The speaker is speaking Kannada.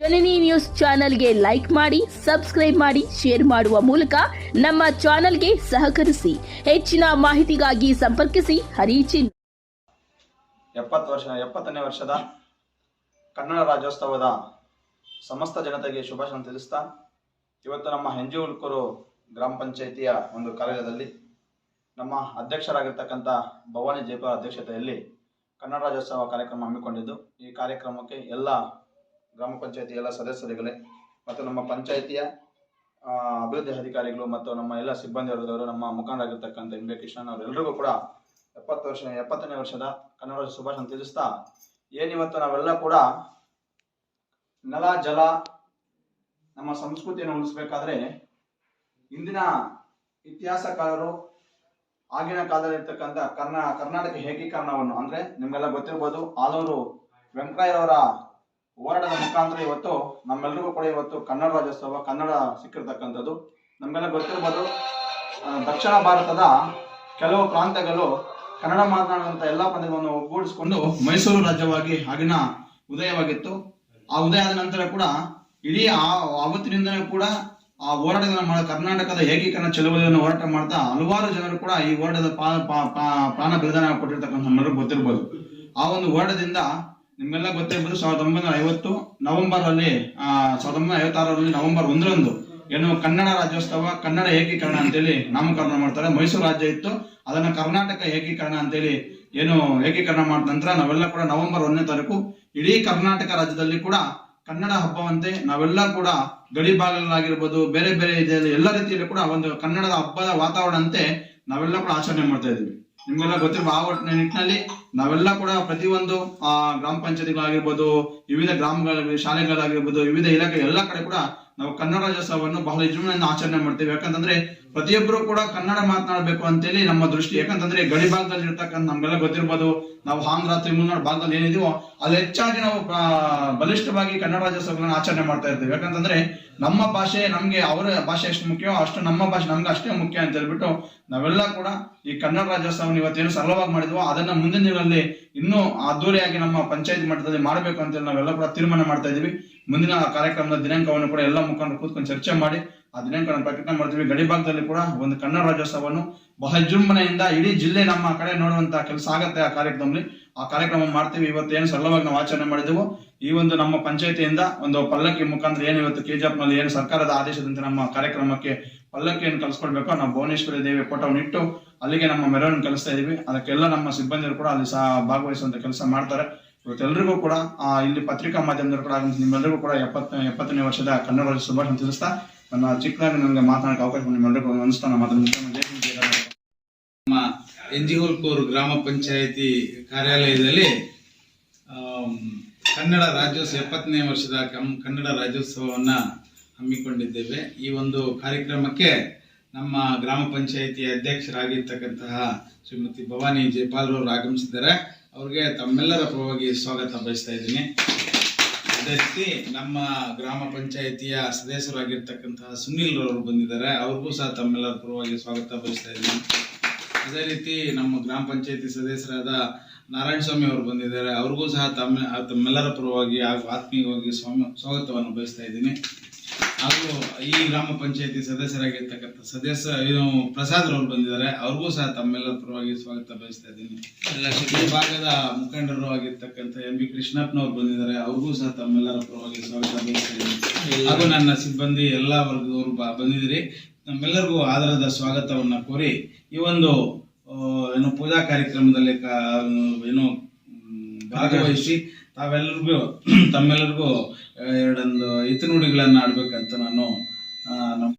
ಜನನಿ ನ್ಯೂಸ್ ಚಾನೆಲ್ಗೆ ಲೈಕ್ ಮಾಡಿ, ಸಬ್ಸ್ಕ್ರೈಬ್ ಮಾಡಿ, ಶೇರ್ ಮಾಡುವ ಮೂಲಕ ನಮ್ಮ ಚಾನೆಲ್ಗೆ ಸಹಕರಿಸಿ. ಹೆಚ್ಚಿನ ಮಾಹಿತಿಗಾಗಿ ಸಂಪರ್ಕಿಸಿ. ಹರಿಚಿನ್ ಎಪ್ಪತ್ತು ವರ್ಷ, ಎಪ್ಪತ್ತನೇ ವರ್ಷದ ಕನ್ನಡ ರಾಜ್ಯೋತ್ಸವದ ಸಮಸ್ತ ಜನತೆಗೆ ಶುಭಾಶಯ ತಿಳಿಸ್ತಾ, ಇವತ್ತು ನಮ್ಮ ಹೆಂಜಿ ಉಲ್ಕೂರು ಗ್ರಾಮ ಪಂಚಾಯಿತಿಯ ಒಂದು ಕಾರ್ಯಾಲಯದಲ್ಲಿ ನಮ್ಮ ಅಧ್ಯಕ್ಷರಾಗಿರ್ತಕ್ಕಂಥ ಭವಾನಿ ಜಯಪಾಲ್ ಅಧ್ಯಕ್ಷತೆಯಲ್ಲಿ ಕನ್ನಡ ರಾಜ್ಯೋತ್ಸವ ಕಾರ್ಯಕ್ರಮ ಹಮ್ಮಿಕೊಂಡಿದ್ದು. ಈ ಕಾರ್ಯಕ್ರಮಕ್ಕೆ ಎಲ್ಲ ಗ್ರಾಮ ಪಂಚಾಯತಿ ಎಲ್ಲ ಸದಸ್ಯರುಗಳೇ, ಮತ್ತು ನಮ್ಮ ಪಂಚಾಯಿತಿಯ ಅಭಿವೃದ್ಧಿ ಅಧಿಕಾರಿಗಳು ಮತ್ತು ನಮ್ಮ ಎಲ್ಲ ಸಿಬ್ಬಂದಿ ವರ್ಗದವರು ನಮ್ಮ ಮುಖಂಡರಾಗಿರ್ತಕ್ಕಂಥ ಎಂ ಬಿ ಕೃಷ್ಣನ್ ಅವರೆಲ್ಲರಿಗೂ ಕೂಡ ಎಪ್ಪತ್ತು ವರ್ಷ, ಎಪ್ಪತ್ತನೇ ವರ್ಷದ ಕನ್ನಡ ಶುಭಾಶಯ ತಿಳಿಸ್ತಾ ಏನಿವತ್ತು ನಾವೆಲ್ಲ ಕೂಡ ನೆಲ, ಜಲ, ನಮ್ಮ ಸಂಸ್ಕೃತಿಯನ್ನು ಉಳಿಸ್ಬೇಕಾದ್ರೆ ಇಂದಿನ ಇತಿಹಾಸಕಾರರು, ಆಗಿನ ಕಾಲದಲ್ಲಿ ಇರ್ತಕ್ಕಂಥ ಕರ್ನಾ, ಕರ್ನಾಟಕ ಏಕೀಕರಣವನ್ನು, ಅಂದ್ರೆ ನಿಮ್ಗೆಲ್ಲ ಗೊತ್ತಿರ್ಬೋದು, ಆಲೂರು ವೆಂಕಟಯ್ಯರವರ ಹೋರಾಟದ ಮುಖಾಂತರ ಇವತ್ತು ನಮ್ಮೆಲ್ಲರಿಗೂ ಕೂಡ ಇವತ್ತು ಕನ್ನಡ ರಾಜ್ಯೋತ್ಸವ, ಕನ್ನಡ ಸಿಕ್ಕಿರ್ತಕ್ಕಂಥದ್ದು. ನಮ್ಗೆಲ್ಲ ಗೊತ್ತಿರ್ಬೋದು ದಕ್ಷಿಣ ಭಾರತದ ಕೆಲವು ಪ್ರಾಂತ್ಯಗಳು ಕನ್ನಡ ಮಾತನಾಡುವಂತ ಎಲ್ಲ ಪ್ರಾಂತ್ಯಗಳನ್ನು ಒಗ್ಗೂಡಿಸಿಕೊಂಡು ಮೈಸೂರು ರಾಜ್ಯವಾಗಿ ಆಗಿನ ಉದಯವಾಗಿತ್ತು. ಆ ಉದಯ ಆದ ನಂತರ ಕೂಡ ಇಡೀ ಆ, ಆವತ್ತಿನಿಂದಲೂ ಕೂಡ ಆ ಹೋರಾಟಗಳನ್ನು ಮಾಡ, ಕರ್ನಾಟಕದ ಏಕೀಕರಣ ಚಳುವಳಿಯನ್ನು ಹೋರಾಟ ಮಾಡ್ತಾ ಹಲವಾರು ಜನರು ಕೂಡ ಈ ಹೋರಾಟದ ಪ್ರಾಣ ಬಲಿದಾನ ಕೊಟ್ಟಿರ್ತಕ್ಕಂಥ ಗೊತ್ತಿರ್ಬೋದು. ಆ ಒಂದು ಹೋರಾಟದಿಂದ ನಿಮ್ಮೆಲ್ಲ ಗೊತ್ತಿರ್ಬೋದು ಸಾವಿರದ ಒಂಬೈನೂರ ಐವತ್ತು ನವೆಂಬರ್ ಅಲ್ಲಿ ಸಾವಿರದ ಒಂಬೈನೂರ ಐವತ್ತಾರರಲ್ಲಿ ನವೆಂಬರ್ ಒಂದರಂದು ಏನು ಕನ್ನಡ ರಾಜ್ಯೋತ್ಸವ, ಕನ್ನಡ ಏಕೀಕರಣ ಅಂತೇಳಿ ನಾಮಕರಣ ಮಾಡ್ತಾರೆ. ಮೈಸೂರು ರಾಜ್ಯ ಇತ್ತು. ಅದನ್ನ ಕರ್ನಾಟಕ ಏಕೀಕರಣ ಅಂತೇಳಿ ಏನು ಏಕೀಕರಣ ಮಾಡಿದ ನಂತರ ನಾವೆಲ್ಲ ಕೂಡ ನವೆಂಬರ್ ಒಂದನೇ ತಾರೀಕು ಇಡೀ ಕರ್ನಾಟಕ ರಾಜ್ಯದಲ್ಲಿ ಕೂಡ ಕನ್ನಡ ಹಬ್ಬವಂತೆ ನಾವೆಲ್ಲ ಕೂಡ ಗಡಿ ಭಾಗಗಳಾಗಿರ್ಬೋದು ಬೇರೆ ಬೇರೆ ಎಲ್ಲ ರೀತಿಯಲ್ಲಿ ಕೂಡ ಒಂದು ಕನ್ನಡದ ಹಬ್ಬದ ವಾತಾವರಣ ಅಂತೆ ನಾವೆಲ್ಲ ಕೂಡ ಆಚರಣೆ ಮಾಡ್ತಾ ಇದೀವಿ ನಿಮ್ಗೆಲ್ಲ ಗೊತ್ತಿರುವ ಆ ನಿಟ್ಟಿನಲ್ಲಿ ನಾವೆಲ್ಲ ಕೂಡ ಪ್ರತಿಯೊಂದು, ಆ, ಗ್ರಾಮ ಪಂಚಾಯತಿಗಳಾಗಿರ್ಬೋದು, ವಿವಿಧ ಗ್ರಾಮಗಳ ಶಾಲೆಗಳಾಗಿರ್ಬೋದು, ವಿವಿಧ ಇಲಾಖೆ ಎಲ್ಲ ಕಡೆ ಕೂಡ ನಾವು ಕನ್ನಡ ರಾಜ್ಯೋತ್ಸವವನ್ನು ಬಹಳ ವಿಜೃಂಭಣೆಯಿಂದ ಆಚರಣೆ ಮಾಡ್ತೇವೆ. ಯಾಕಂತಂದ್ರೆ ಪ್ರತಿಯೊಬ್ಬರು ಕೂಡ ಕನ್ನಡ ಮಾತನಾಡಬೇಕು ಅಂತೇಳಿ ನಮ್ಮ ದೃಷ್ಟಿ. ಯಾಕಂತಂದ್ರೆ ಗಡಿ ಭಾಗದಲ್ಲಿ ಇರ್ತಕ್ಕಂಥ ನಮ್ಗೆಲ್ಲ ಗೊತ್ತಿರ್ಬೋದು, ನಾವು ಆಂಧ್ರ, ತಮಿಳುನಾಡು ಭಾಗದಲ್ಲಿ ಏನಿದೀವೋ ಅಲ್ಲಿ ಹೆಚ್ಚಾಗಿ ನಾವು ಬಲಿಷ್ಠವಾಗಿ ಕನ್ನಡ ರಾಜ್ಯೋತ್ಸವಗಳನ್ನ ಆಚರಣೆ ಮಾಡ್ತಾ ಇರ್ತೀವಿ. ಯಾಕಂತಂದ್ರೆ ನಮ್ಮ ಭಾಷೆ ನಮ್ಗೆ ಅವರ ಭಾಷೆ ಎಷ್ಟು ಮುಖ್ಯವೋ ಅಷ್ಟು ನಮ್ಮ ಭಾಷೆ ನಮ್ಗೆ ಅಷ್ಟೇ ಮುಖ್ಯ ಅಂತ ಹೇಳ್ಬಿಟ್ಟು ನಾವೆಲ್ಲ ಕೂಡ ಈ ಕನ್ನಡ ರಾಜ್ಯೋತ್ಸವನ ಇವತ್ತೇನು ಸರಳವಾಗಿ ಮಾಡಿದ್ವೋ, ಅದನ್ನ ಮುಂದಿನ ದಿನಗಳಲ್ಲಿ ಇನ್ನೂ ಅದ್ದೂರಿಯಾಗಿ ನಮ್ಮ ಪಂಚಾಯತ್ ಮಟ್ಟದಲ್ಲಿ ಮಾಡಬೇಕು ಅಂತೇಳಿ ನಾವೆಲ್ಲ ಕೂಡ ತೀರ್ಮಾನ ಮಾಡ್ತಾ ಇದೀವಿ ಮುಂದಿನ ಕಾರ್ಯಕ್ರಮದ ದಿನಾಂಕವನ್ನು ಕೂಡ ಎಲ್ಲ ಮುಖಂಡರು ಕೂತ್ಕೊಂಡು ಚರ್ಚೆ ಮಾಡಿ ಆ ದಿನಾಂಕವನ್ನು ಪ್ರಕಟಣೆ ಮಾಡ್ತೀವಿ ಗಡಿ ಭಾಗದಲ್ಲಿ ಕೂಡ ಒಂದು ಕನ್ನಡ ರಾಜ್ಯೋತ್ಸವವನ್ನು ಬಹಳ ವಿಜೃಂಭಣೆಯಿಂದ ಇಡೀ ಜಿಲ್ಲೆ ನಮ್ಮ ಕಡೆ ನೋಡುವಂತ ಕೆಲಸ ಆಗತ್ತೆ ಆ ಕಾರ್ಯಕ್ರಮದಲ್ಲಿ. ಆ ಕಾರ್ಯಕ್ರಮ ಮಾಡ್ತೀವಿ. ಇವತ್ತು ಏನು ಸರಳವಾಗಿ ನಾವು ಆಚರಣೆ ಮಾಡಿದೆವು. ಈ ಒಂದು ನಮ್ಮ ಪಂಚಾಯತಿಯಿಂದ ಒಂದು ಪಲ್ಲಕ್ಕಿ ಮುಖಾಂತರ ಏನು ಇವತ್ತು ಕೆಜಿಎಫ್ನಲ್ಲಿ ಏನು ಸರ್ಕಾರದ ಆದೇಶದಂತೆ ನಮ್ಮ ಕಾರ್ಯಕ್ರಮಕ್ಕೆ ಪಲ್ಲಕ್ಕಿಯನ್ನು ಕಲಿಸ್ಕೊಡ್ಬೇಕು ನಾವು ಭುವನೇಶ್ವರಿ ದೇವಿ ಫೋಟೋವನ್ನು ಇಟ್ಟು ಅಲ್ಲಿಗೆ ನಮ್ಮ ಮೆರವಣಿಗೆ ಕಲಿಸ್ತಾ ಇದೀವಿ. ಅದಕ್ಕೆಲ್ಲ ನಮ್ಮ ಸಿಬ್ಬಂದಿಯರು ಕೂಡ ಅಲ್ಲಿ ಸಹ ಭಾಗವಹಿಸುವಂತ ಕೆಲಸ ಮಾಡ್ತಾರೆ. ಇವತ್ತೆಲ್ಲರಿಗೂ ಕೂಡ ಇಲ್ಲಿ ಪತ್ರಿಕಾ ಮಾಧ್ಯಮದವರು ಕೂಡ ನಿಮ್ಮೆಲ್ಲರಿಗೂ ಕೂಡ ಎಪ್ಪತ್ತ ಎಪ್ಪತ್ತನೇ ವರ್ಷದ ಕನ್ನಡ ವರ್ಷ ಶುಭಾಶಯ ತಿಳಿಸ್ತಾ ನನ್ನ ಚಿಕ್ಕದಾಗಿ ನನಗೆ ಮಾತನಾಡಕ್ಕೆ ಅವಕಾಶ ನಿಮ್ಮೆಲ್ಲರಿಗೂ ಅನಿಸ್ತಾ ನಮ್ಮ ಹಿಂದ್, ಜೈ. ನಮ್ಮ ಗ್ರಾಮ ಪಂಚಾಯಿತಿ ಕಾರ್ಯಾಲಯದಲ್ಲಿ ಕನ್ನಡ ರಾಜ್ಯೋತ್ಸವ ಎಪ್ಪತ್ತನೇ ವರ್ಷದ ಕನ್ನಡ ರಾಜ್ಯೋತ್ಸವವನ್ನು ಹಮ್ಮಿಕೊಂಡಿದ್ದೇವೆ. ಈ ಒಂದು ಕಾರ್ಯಕ್ರಮಕ್ಕೆ ನಮ್ಮ ಗ್ರಾಮ ಪಂಚಾಯಿತಿ ಅಧ್ಯಕ್ಷರಾಗಿರ್ತಕ್ಕಂತಹ ಶ್ರೀಮತಿ ಭವಾನಿ ಜೈಪಾಲ್ ಅವರು ಆಗಮಿಸಿದ್ದಾರೆ. ಅವ್ರಿಗೆ ತಮ್ಮೆಲ್ಲರ ಪರವಾಗಿ ಸ್ವಾಗತ ಬಯಸ್ತಾ ಇದ್ದೀನಿ. ಅದೇ ರೀತಿ ನಮ್ಮ ಗ್ರಾಮ ಪಂಚಾಯಿತಿಯ ಸದಸ್ಯರಾಗಿರ್ತಕ್ಕಂತಹ ಸುನಿಲ್ ರವರು ಬಂದಿದ್ದಾರೆ. ಅವ್ರಿಗೂ ಸಹ ತಮ್ಮೆಲ್ಲರ ಪರವಾಗಿ ಸ್ವಾಗತ ಬಯಸ್ತಾ ಇದ್ದೀನಿ. ಅದೇ ರೀತಿ ನಮ್ಮ ಗ್ರಾಮ ಪಂಚಾಯಿತಿ ಸದಸ್ಯರಾದ ನಾರಾಯಣ ಸ್ವಾಮಿ ಅವರು ಬಂದಿದ್ದಾರೆ. ಅವ್ರಿಗೂ ಸಹ ತಮ್ಮ ತಮ್ಮೆಲ್ಲರ ಪರವಾಗಿ ಹಾಗೂ ಆತ್ಮೀಯವಾಗಿ ಸ್ವಾಮಿ ಸ್ವಾಗತವನ್ನು ಬಯಸ್ತಾ ಇದ್ದೀನಿ. ಹಾಗೂ ಈ ಗ್ರಾಮ ಪಂಚಾಯತಿ ಸದಸ್ಯರಾಗಿರ್ತಕ್ಕಂಥ ಸದಸ್ಯ ಏನು ಪ್ರಸಾದ್ ರವರು ಬಂದಿದ್ದಾರೆ ಅವ್ರಿಗೂ ಸಹ ತಮ್ಮೆಲ್ಲರ ಪರವಾಗಿ ಸ್ವಾಗತ ಬಯಸ್ತಾ ಇದ್ದೀನಿ. ಈ ಭಾಗದ ಮುಖಂಡರು ಆಗಿರ್ತಕ್ಕಂಥ ಎಂ ಬಿ ಕೃಷ್ಣಪ್ಪನವ್ರು ಬಂದಿದ್ದಾರೆ ಅವ್ರಿಗೂ ಸಹ ತಮ್ಮೆಲ್ಲರ ಪರವಾಗಿ ಸ್ವಾಗತ ಬಯಸ್ತಾ ಇದ್ದೀನಿ. ಹಾಗೂ ನನ್ನ ಸಿಬ್ಬಂದಿ ಎಲ್ಲ ವರ್ಗದವರು ಬಂದಿದ್ದೀರಿ. ನಮ್ಮೆಲ್ಲರಿಗೂ ಆಧಾರದ ಸ್ವಾಗತವನ್ನು ಕೋರಿ ಈ ಒಂದು ಏನು ಪೂಜಾ ಕಾರ್ಯಕ್ರಮದಲ್ಲಿ ಏನು ಭಾಗವಹಿಸಿ ತಾವೆಲ್ಲರಿಗೂ ತಮ್ಮೆಲ್ಲರಿಗೂ ಎರಡೊಂದು ಹಿತನುಡಿಗಳನ್ನ ಆಡ್ಬೇಕಂತ ನಾನು ನಮ್ಮ